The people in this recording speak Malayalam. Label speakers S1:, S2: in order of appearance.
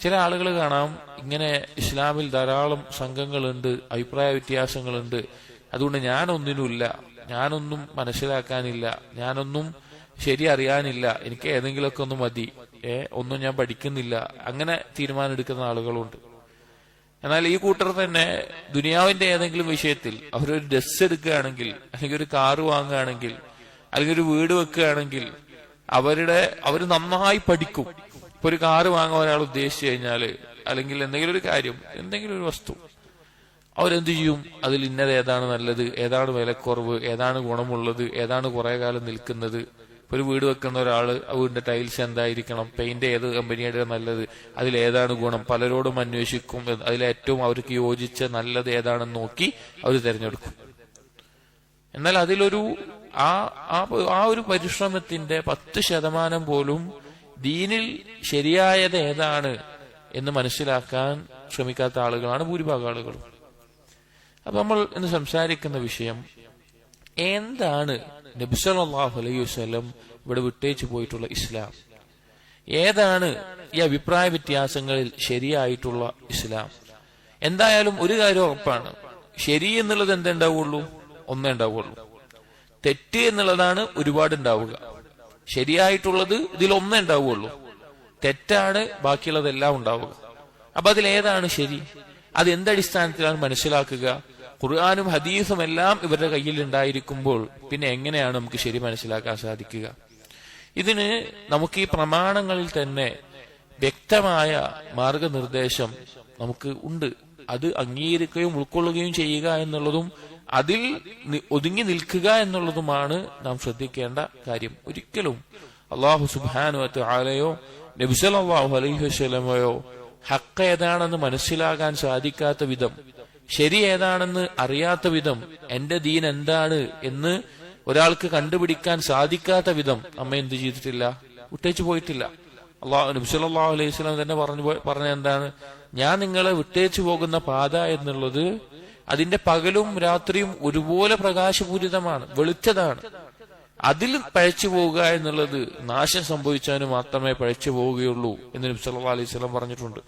S1: ചില ആളുകൾ കാണാം ഇങ്ങനെ ഇസ്ലാമിൽ ധാരാളം സംഘങ്ങളുണ്ട് അഭിപ്രായ വ്യത്യാസങ്ങളുണ്ട്. അതുകൊണ്ട് ഞാനൊന്നിനുമില്ല ഞാനൊന്നും മനസ്സിലാക്കാനില്ല ഞാനൊന്നും ശരി അറിയാനില്ല എനിക്ക് ഏതെങ്കിലുമൊക്കെ ഒന്ന് മതി ഏ ഒന്നും ഞാൻ പഠിക്കുന്നില്ല അങ്ങനെ തീരുമാനം എടുക്കുന്ന ആളുകളുണ്ട്. എന്നാൽ ഈ കൂട്ടർ തന്നെ ദുനിയാവിന്റെ ഏതെങ്കിലും വിഷയത്തിൽ അവരൊരു ഡ്രസ് എടുക്കുകയാണെങ്കിൽ അല്ലെങ്കിൽ ഒരു കാറ് വാങ്ങുകയാണെങ്കിൽ അല്ലെങ്കിൽ ഒരു വീട് വെക്കുകയാണെങ്കിൽ അവരുടെ അവർ നന്നായി പഠിക്കും. ഇപ്പൊ ഒരു കാറ് വാങ്ങാൻ ഒരാൾ ഉദ്ദേശിച്ചു കഴിഞ്ഞാൽ അല്ലെങ്കിൽ എന്തെങ്കിലും ഒരു കാര്യം എന്തെങ്കിലും ഒരു വസ്തു അവരെന്ത് ചെയ്യും? അതിൽ ഇന്നത് ഏതാണ് നല്ലത്? ഏതാണ് വിലക്കുറവ്? ഏതാണ് ഗുണമുള്ളത്? ഏതാണ് കുറെ കാലം നിൽക്കുന്നത്? ഒരു വീട് വെക്കുന്ന ഒരാൾ ആ വീടിന്റെ ടൈൽസ് എന്തായിരിക്കണം? പെയിന്റ് ഏത് കമ്പനിയുടെ നല്ലത്? അതിൽ ഏതാണ് ഗുണം? പലരോടും അന്വേഷിക്കും. അതിൽ ഏറ്റവും അവർക്ക് യോജിച്ച നല്ലത് ഏതാണെന്ന് നോക്കി അവർ തിരഞ്ഞെടുക്കും. എന്നാൽ അതിലൊരു ആ ആ ഒരു പരിശ്രമത്തിന്റെ പത്ത് ശതമാനം പോലും ദീനിൽ ശരിയായത് ഏതാണ് എന്ന് മനസ്സിലാക്കാൻ ശ്രമിക്കാത്ത ആളുകളാണ് ഭൂരിഭാഗം ആളുകളും. അപ്പൊ നമ്മൾ ഇന്ന് സംസാരിക്കുന്ന വിഷയം എന്താണ് നബിസലാഹു അലൈഹി വസ്ലം ഇവിടെ വിട്ടേച്ചു പോയിട്ടുള്ള ഇസ്ലാം? ഏതാണ് ഈ അഭിപ്രായ വ്യത്യാസങ്ങളിൽ ശരിയായിട്ടുള്ള ഇസ്ലാം? എന്തായാലും ഒരു കാര്യം ഉറപ്പാണ്. ശരി എന്നുള്ളത് എന്തുണ്ടാവുള്ളൂ? ഒന്നേ ഉണ്ടാവുള്ളൂ. തെറ്റ് എന്നുള്ളതാണ് ഒരുപാട് ഉണ്ടാവുക. ശരിയായിട്ടുള്ളത് ഇതിലൊന്നേ ഉണ്ടാവുള്ളൂ തെറ്റാണ് ബാക്കിയുള്ളതെല്ലാം ഉണ്ടാവുക. അപ്പൊ അതിലേതാണ് ശരി? അത് എന്തടിസ്ഥാനത്തിലാണ് മനസ്സിലാക്കുക? ഖുർആാനും ഹദീസും എല്ലാം ഇവരുടെ കയ്യിൽ ഉണ്ടായിരിക്കുമ്പോൾ പിന്നെ എങ്ങനെയാണ് നമുക്ക് ശരി മനസ്സിലാക്കാൻ സാധിക്കുക? ഇതിന് നമുക്ക് ഈ പ്രമാണങ്ങളിൽ തന്നെ വ്യക്തമായ മാർഗനിർദ്ദേശം നമുക്ക് ഉണ്ട്. അത് അംഗീകരിക്കുകയും ഉൾക്കൊള്ളുകയും ചെയ്യുക എന്നുള്ളതും അതിൽ ഒതുങ്ങി നിൽക്കുക എന്നുള്ളതുമാണ് നാം ശ്രദ്ധിക്കേണ്ട കാര്യം. ഒരിക്കലും അള്ളാഹു സുബാനോ ആലയോ നബിസലാഹു അലൈഹി ഹക്ക് ഏതാണെന്ന് മനസ്സിലാകാൻ സാധിക്കാത്ത വിധം ശരി ഏതാണെന്ന് അറിയാത്ത വിധം എന്റെ ദീൻ എന്താണ് എന്ന് ഒരാൾക്ക് കണ്ടുപിടിക്കാൻ സാധിക്കാത്ത വിധം അമ്മ എന്ത് ചെയ്തിട്ടില്ല? വിട്ടേച്ചു പോയിട്ടില്ല. അള്ളാഹു നബ്സല്ലാഹു അലൈഹി സ്വലാം തന്നെ പറഞ്ഞു പറഞ്ഞ എന്താണ്? ഞാൻ നിങ്ങളെ വിട്ടേച്ചു പോകുന്ന പാത എന്നുള്ളത് അതിന്റെ പകലും രാത്രിയും ഒരുപോലെ പ്രകാശപൂരിതമാണ് വെളിച്ചതാണ് അതിൽ പഴച്ചു പോവുക എന്നുള്ളത് നാശം സംഭവിച്ചവന് മാത്രമേ പഴച്ചു പോവുകയുള്ളൂ എന്ന് നബി സല്ലല്ലാഹു അലൈഹി വസല്ലം പറഞ്ഞിട്ടുണ്ട്.